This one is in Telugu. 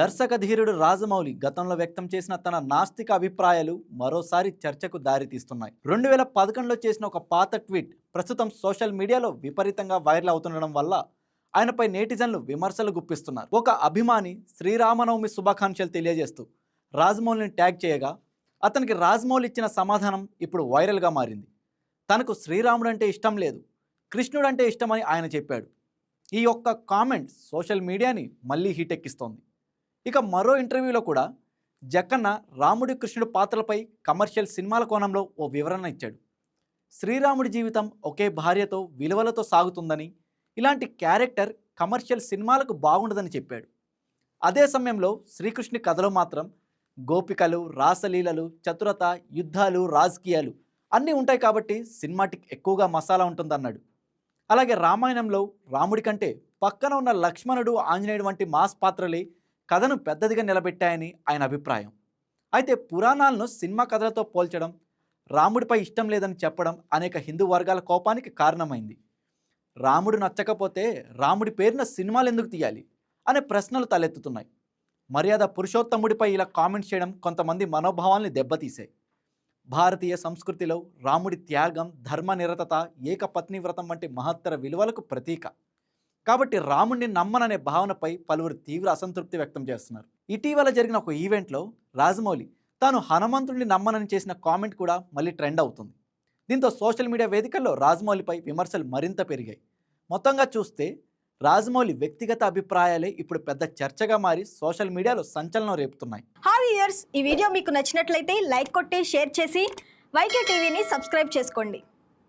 దర్శక ధీరుడు రాజమౌళి గతంలో వ్యక్తం చేసిన తన నాస్తిక అభిప్రాయాలు మరోసారి చర్చకు దారితీస్తున్నాయి. రెండు వేల పదకొండులో చేసిన ఒక పాత ట్వీట్ ప్రస్తుతం సోషల్ మీడియాలో విపరీతంగా వైరల్ అవుతుండడం వల్ల ఆయనపై నేటిజన్లు విమర్శలు గుప్పిస్తున్నారు. ఒక అభిమాని శ్రీరామనవమి శుభాకాంక్షలు తెలియజేస్తూ రాజమౌళిని ట్యాగ్ చేయగా అతనికి రాజమౌళి ఇచ్చిన సమాధానం ఇప్పుడు వైరల్గా మారింది. తనకు శ్రీరాముడు అంటే ఇష్టం లేదు కృష్ణుడు అంటే ఇష్టమని ఆయన చెప్పాడు. ఈ యొక్క కామెంట్ సోషల్ మీడియాని మళ్ళీ హీటెక్కిస్తోంది. ఇక మరో ఇంటర్వ్యూలో కూడా జక్కన్న రాముడి కృష్ణుడు పాత్రలపై కమర్షియల్ సినిమాల కోణంలో ఓ వివరణ ఇచ్చాడు. శ్రీరాముడి జీవితం ఒకే భార్యతో విలువలతో సాగుతుందని ఇలాంటి క్యారెక్టర్ కమర్షియల్ సినిమాలకు బాగుండదని చెప్పాడు. అదే సమయంలో శ్రీకృష్ణుని కథలో మాత్రం గోపికలు రాసలీలలు చతురత యుద్ధాలు రాజకీయాలు అన్నీ ఉంటాయి కాబట్టి సినిమాటిక్ ఎక్కువగా మసాలా ఉంటుందన్నాడు. అలాగే రామాయణంలో రాముడి కంటే పక్కన ఉన్న లక్ష్మణుడు ఆంజనేయుడు వంటి మాస్ పాత్రలే కథను పెద్దదిగా నిలబెట్టాయని ఆయన అభిప్రాయం. అయితే పురాణాలను సినిమా కథలతో పోల్చడం రాముడిపై ఇష్టం లేదని చెప్పడం అనేక హిందూ వర్గాల కోపానికి కారణమైంది. రాముడు నచ్చకపోతే రాముడి పేరున సినిమాలు ఎందుకు తీయాలి అనే ప్రశ్నలు తలెత్తుతున్నాయి. మర్యాద పురుషోత్తముడిపై ఇలా కామెంట్ చేయడం కొంతమంది మనోభావాల్ని దెబ్బతీశాయి. భారతీయ సంస్కృతిలో రాముడి త్యాగం ధర్మనిరతత ఏకపత్ని వ్రతం వంటి మహత్తర విలువలకు ప్రతీక. కాబట్టి రాముడిని నమ్మననే భావనపై పలువురు తీవ్ర అసంతృప్తి వ్యక్తం చేస్తున్నారు. ఇటీవల జరిగిన ఒక ఈవెంట్లో రాజమౌళి తాను హనుమంతుడిని నమ్మనని చేసిన కామెంట్ కూడా మళ్ళీ ట్రెండ్ అవుతుంది. దీంతో సోషల్ మీడియా వేదికల్లో రాజమౌళిపై విమర్శలు మరింత పెరిగాయి. మొత్తంగా చూస్తే రాజమౌళి వ్యక్తిగత అభిప్రాయాలే ఇప్పుడు పెద్ద చర్చగా మారి సోషల్ మీడియాలో సంచలనం రేపుతున్నాయి. హాయ్ ఇయర్స్ ఈ వీడియో మీకు నచ్చినట్లయితే లైక్ కొట్టి షేర్ చేసి వైకే టీవీని సబ్స్క్రైబ్ చేసుకోండి.